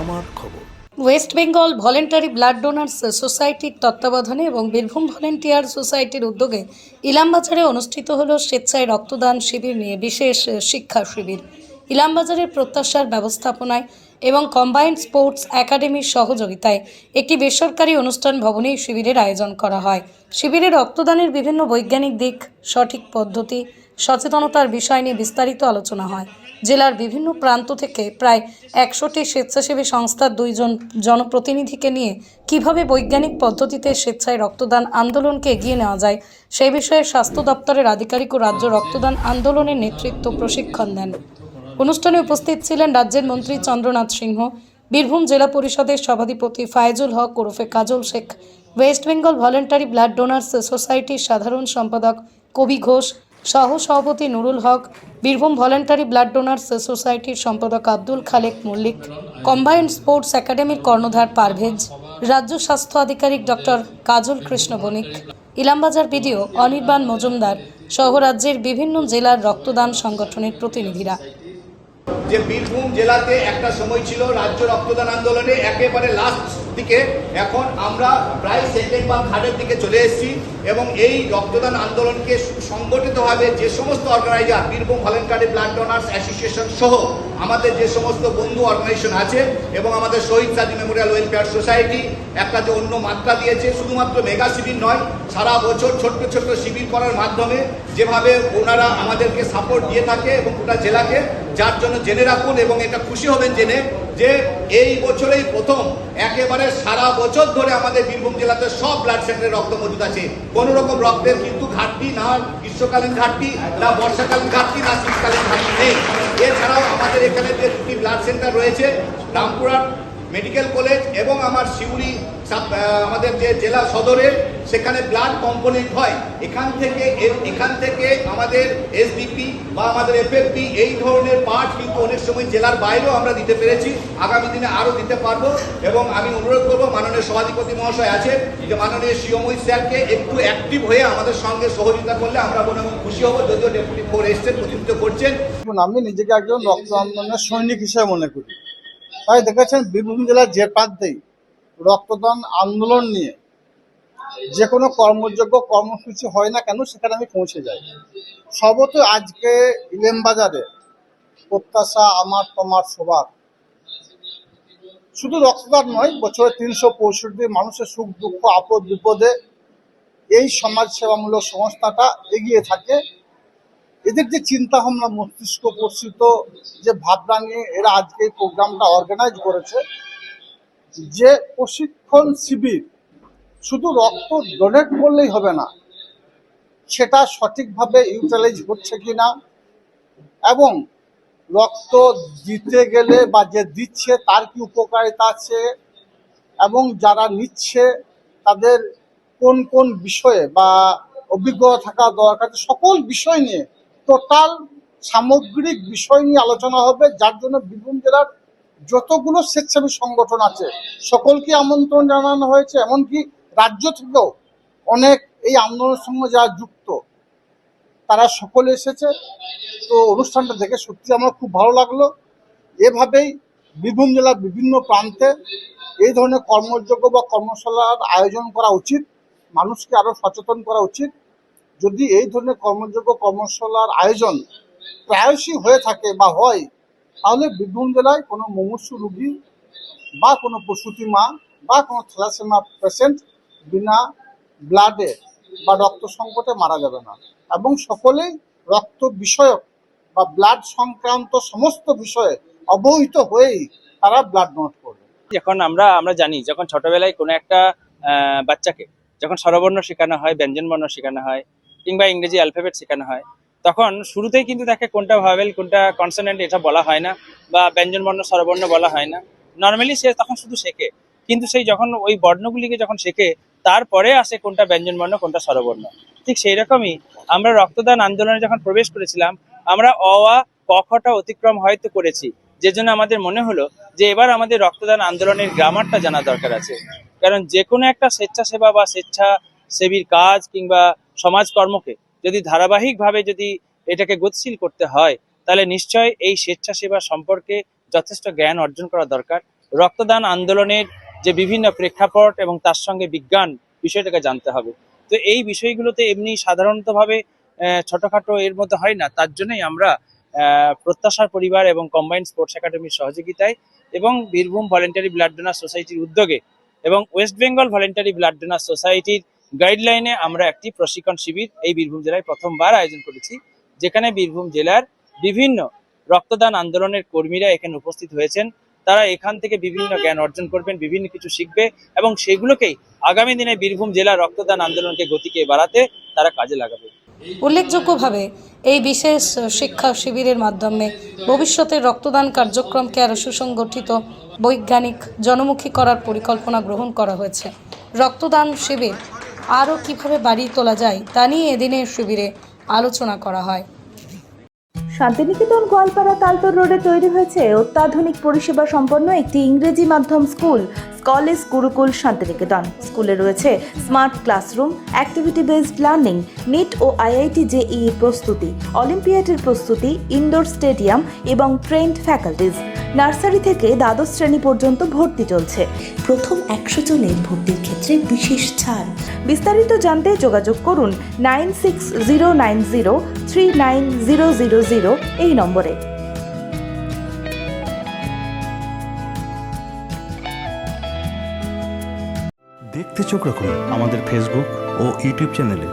আমার খবর। West Bengal voluntary blood donors সোসাইটির তত্ত্বাবধানে এবং বীরভূম ভলেন্টিয়ার সোসাইটির উদ্যোগে ইলামবাজারে অনুষ্ঠিত হল স্বেচ্ছায় রক্তদান শিবির নিয়ে বিশেষ শিক্ষা শিবির। ইলামবাজারের প্রত্যাশার ব্যবস্থাপনায় এবং কম্বাইন্ড স্পোর্টস একাডেমির সহযোগিতায় একটি বেসরকারি অনুষ্ঠান ভবনে এই শিবিরের আয়োজন করা হয়। শিবিরে রক্তদানের বিভিন্ন বৈজ্ঞানিক দিক, সঠিক পদ্ধতি, সচেতনতার বিষয় নিয়ে বিস্তারিত আলোচনা হয়। জেলার বিভিন্ন প্রান্ত থেকে প্রায় একশোটি স্বেচ্ছাসেবী সংস্থার দুইজন জনপ্রতিনিধিকে নিয়ে কীভাবে বৈজ্ঞানিক পদ্ধতিতে স্বেচ্ছায় রক্তদান আন্দোলনকে এগিয়ে নেওয়া যায়, সেই বিষয়ে স্বাস্থ্য দপ্তরের আধিকারিক ও রাজ্য রক্তদান আন্দোলনের নেতৃত্ব প্রশিক্ষণ দেন। অনুষ্ঠানে উপস্থিত ছিলেন রাজ্যের মন্ত্রী চন্দ্রনাথ সিংহ, বীরভূম জেলা পরিষদের সভাধিপতি ফায়জুল হক ওরফে Kajal Sheikh, West Bengal voluntary blood donors সোসাইটির সাধারণ সম্পাদক কবি ঘোষ, সহ সভাপতি Nurul Haque, Birbhum voluntary blood donors সোসাইটির সম্পাদক আব্দুল খালেক মল্লিক, কম্বাইন্ড স্পোর্টস একাডেমির কর্ণধার পারভেজ, রাজ্য স্বাস্থ্য আধিকারিক ডক্টর কাজল কৃষ্ণ বণিক, ইলামবাজার বিডিও অনির্বাণ মজুমদার সহ রাজ্যের বিভিন্ন জেলার রক্তদান সংগঠনের প্রতিনিধিরা। যে বীরভূম জেলাতে একটা সময় ছিল রাজ্য রক্তদান আন্দোলনে একেবারে লাস্ট দিকে এখন আমরা প্রায় সেকেন্ড বা থার্ডের দিকে চলে এসেছি এবং এই রক্তদান আন্দোলনকে সুসংগঠিতভাবে যে সমস্ত organiser, Birbhum voluntary blood donors association সহ আমাদের যে সমস্ত বন্ধু অর্গানাইজেশন আছে এবং আমাদের Shahid Sadi memorial welfare society একটা যে অন্য মাত্রা দিয়েছে, শুধুমাত্র মেগা শিবির নয়, সারা বছর ছোট্ট ছোট্ট শিবির করার মাধ্যমে যেভাবে ওনারা আমাদেরকে সাপোর্ট দিয়ে থাকে এবং গোটা জেলাকে, যার জন্য জেনে রাখুন এবং এটা খুশি হবেন জেনে যে এই বছরেই প্রথম একেবারে সারা বছর ধরে আমাদের বীরভূম জেলাতে সব ব্লাড সেন্টারে রক্ত মজুদ আছে। কোনো রকম রক্তের কিন্তু ঘাটতি না, গ্রীষ্মকালীন ঘাটতি, না বর্ষাকালীন ঘাটতি, না শীতকালীন ঘাটতি নেই। এছাড়াও আমাদের এখানে যে দুটি ব্লাড সেন্টার রয়েছে রামপুরার মেডিকেল কলেজ এবং আমার শিউরি আমাদের যে জেলা সদরের, সেখানে ব্লাড কম্পোনেন্ট হয়। এখান থেকে এখান থেকে আমাদের এসডিপি বা আমাদের এফএফপি এই ধরনের পার্ট কিন্তু অনেক সময় জেলার বাইরেও আমরা দিতে পেরেছি। আগামী দিনে আরও দিতে পারব এবং আমি অনুরোধ করব, মাননীয় সভাধিপতি মহাশয় আছে যে মাননীয় শিওময় স্যারকে একটু অ্যাক্টিভ হয়ে আমাদের সঙ্গে সহযোগিতা করলে আমরা মনে খুশি হব। যদিও ডেপুটি ফোর এসছেন, প্রতিনিধিত্ব করছেন। আমি নিজেকে একজন রক্ত আন্দোলনের সৈনিক হিসেবে মনে করি। তাই দেখেছেন, বীরভূম জেলার যে প্রান্তেই রক্তদান আন্দোলন নিয়ে যে কোনো কর্মযোগ্য কর্মসূচি হয় না কেন, সেখানে আমি পৌঁছে যাই। সর্বত আজকে ইলেম বাজারে প্রত্যাশা, আমার, তোমার, সবার। শুধু রক্তদান নয়, বছরে তিনশো পঁয়ষট্টি মানুষের সুখ, দুঃখ, আপদ, বিপদে এই সমাজ সেবামূলক সংস্থাটা এগিয়ে থাকে। এদের যে চিন্তা ভাবনা মস্তিষ্ক প্রসূত, যে ভাবনা নিয়ে এরা আজকে এই প্রোগ্রামটা অর্গানাইজ করেছে যে প্রশিক্ষণ শিবির শুধু রক্ত ডোনেট করলেই হবে না, সেটা সঠিকভাবে ইউটিলাইজ হচ্ছে কি না এবং রক্ত দিতে গেলে বা যে দিচ্ছে তার কি উপকারিতা আছে এবং যারা নিচ্ছে তাদের কোন কোন বিষয়ে বা অভিজ্ঞতা থাকা দরকার সকল বিষয় নিয়ে টোটাল সামগ্রিক বিষয় নিয়ে আলোচনা হবে, যার জন্য বীরভূম জেলার যতগুলো স্বেচ্ছাসেবী সংগঠন আছে, সকলকে আমন্ত্রণ জানানো হয়েছে, এমনকি রাজ্য থেকেও অনেক এই আন্দোলনের সঙ্গে যারা যুক্ত, তারা সকলে এসেছে। তো অনুষ্ঠানটা দেখে সত্যি আমার খুব ভালো লাগল। এভাবেই বীরভূম জেলার বিভিন্ন প্রান্তে এই ধরনের কর্মযোগ্য বা কর্মশালার আয়োজন করা উচিত, মানুষকে আরও সচেতন করা উচিত। যদি এই ধরনের কর্মযোগ্য কর্মশালার আয়োজন প্রায়শই হয়ে থাকে বা হয় তাহলে বীরভূম জেলায় কোনো মুমূর্ষু রুগী বা কোনো প্রসূতি মা বা কোনো থ্যালাসেমা পেশেন্ট বিনা ব্লাডে বা রক্ত সংকটে মারা যাবে না। এবং সকলেই রক্ত বিষয়ক বা ব্লাড সংক্রান্ত সমস্ত বিষয়ে অবহিত হয়েই তারা ব্লাড ডোনেট করবে। যখন আমরা আমরা জানি, যখন ছোটবেলায় কোনো একটা বাচ্চাকে যখন স্বরবর্ণ শেখানো হয়, ব্যঞ্জনবর্ণ শেখানো হয়, কিংবা ইংরেজি অ্যালফাবেট শেখানো হয় তখন শুরুতেই কিন্তু তাকে কোনটা ভাবেল, কোনটা কনসোনেন্ট এটা বলা হয় না, বা ব্যঞ্জনবর্ণ স্বরবর্ণ বলা হয় না। নর্মালি সে তখন শুধু শেখে। কিন্তু সেই যখন ওই বর্ণগুলিকে যখন শেখে, তারপরে আসে কোনটা ব্যঞ্জনবর্ণ কোনটা স্বরবর্ণ। ঠিক সেই রকমই আমরা রক্তদান আন্দোলনে যখন প্রবেশ করেছিলাম, আমরা অ, আ, ক খটা অতিক্রম হয়তো করেছি। যে জন্য আমাদের মনে হলো যে এবার আমাদের রক্তদান আন্দোলনের গ্রামারটা জানা দরকার আছে। কারণ যে কোনো একটা স্বেচ্ছাসেবা বা স্বেচ্ছাসেবীর কাজ কিংবা সমাজকর্মকে যদি ধারাবাহিকভাবে যদি এটাকে গতিশীল করতে হয়, তাহলে নিশ্চয় এই স্বেচ্ছাসেবা সম্পর্কে যথেষ্ট জ্ঞান অর্জন করা দরকার। রক্তদান আন্দোলনের যে বিভিন্ন প্রেক্ষাপট এবং তার সঙ্গে বিজ্ঞান বিষয়টাকে জানতে হবে। তো এই বিষয়গুলোতে এমনি সাধারণতভাবে ছোটখাটো এর মধ্যে হয় না। তার জন্যই আমরা প্রত্যাশার পরিবার এবং কম্বাইন্ড স্পোর্টস একাডেমির সহযোগিতায় এবং বীরভূম ভলেন্টারি ব্লাড ডোনার সোসাইটির উদ্যোগে এবং West Bengal voluntary blood donor সোসাইটির গাইডলাইনে আমরা একটি প্রশিক্ষণ শিবির এই বীরভূম জেলায় প্রথমবার আয়োজন করেছি, যেখানে বীরভূম জেলার বিভিন্ন রক্তদান আন্দোলনের কর্মীরা এখানে উপস্থিত হয়েছেন। তারা এখান থেকে বিভিন্ন জ্ঞান অর্জন করবেন, বিভিন্ন কিছু শিখবে এবং সেগুলোকেই আগামী দিনে বীরভূম জেলা রক্তদান আন্দোলনকে গতিকে বাড়াতে তারা কাজে লাগাবে। উল্লেখযোগ্যভাবে এই বিশেষ শিক্ষা শিবিরের মাধ্যমে ভবিষ্যতের রক্তদান কার্যক্রমকে আরও সুসংগঠিত, বৈজ্ঞানিক, জনমুখী করার পরিকল্পনা গ্রহণ করা হয়েছে। রক্তদান শিবির আরও কীভাবে বাড়িয়ে তোলা যায় তা নিয়ে এদিনের শিবিরে আলোচনা করা হয়। শান্তিনিকেতন গোয়ালপাড়া তালতর রোডে তৈরি হয়েছে অত্যাধুনিক পরিষেবা সম্পন্ন একটি ইংরেজি মাধ্যম স্কুল, কলেজ গুরুকুল শান্তিনিকেতন। স্কুলে রয়েছে smart classroom, activity based learning, NEET ও আইআইটি জেই প্রস্তুতি, অলিম্পিয়াডের প্রস্তুতি, ইনডোর স্টেডিয়াম এবং ট্রেন্ড ফ্যাকাল্টিজ। নার্সারি থেকে দ্বাদশ শ্রেণি পর্যন্ত ভর্তি চলছে। প্রথম একশো জনের ভর্তির ক্ষেত্রে বিশেষ ছাড়। বিস্তারিত জানতে যোগাযোগ করুন nine six zero nine zero three nine zero zero zero এই নম্বরে। দেখতে চোখ রাখুন আমাদের ফেসবুক ও ইউটিউব চ্যানেলে